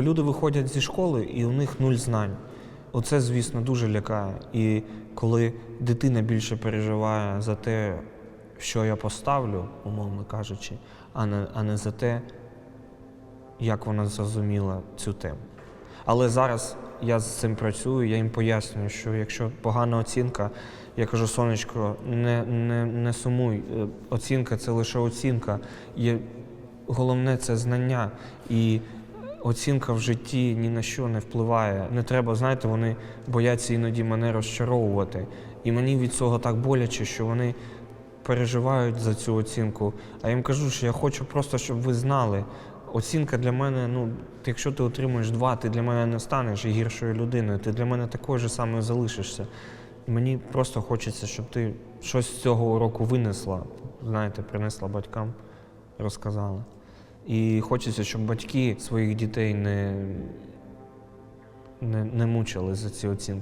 Бо люди виходять зі школи і у них нуль знань. Оце, звісно, дуже лякає. І коли дитина більше переживає за те, що я поставлю, умовно кажучи, а не, а не за те, як вона зрозуміла цю тему. Але зараз я з цим працюю, я їм пояснюю, що якщо погана оцінка, я кажу, сонечко, не, не, не сумуй, е, оцінка це лише оцінка. Є, головне це знання. І оцінка в житті ні на що не впливає. Не треба, знаєте, вони бояться іноді мене розчаровувати. І мені від цього так боляче, що вони переживають за цю оцінку. А я їм кажу, що я хочу просто, щоб ви знали. Оцінка для мене, ну, якщо ти отримуєш два, ти для мене не станеш гіршою людиною, ти для мене такою ж самою залишишся. Мені просто хочеться, щоб ти щось з цього уроку винесла, знаєте, принесла батькам, розказала. І хочеться, щоб батьки своїх дітей не, не, не мучили за ці оцінки.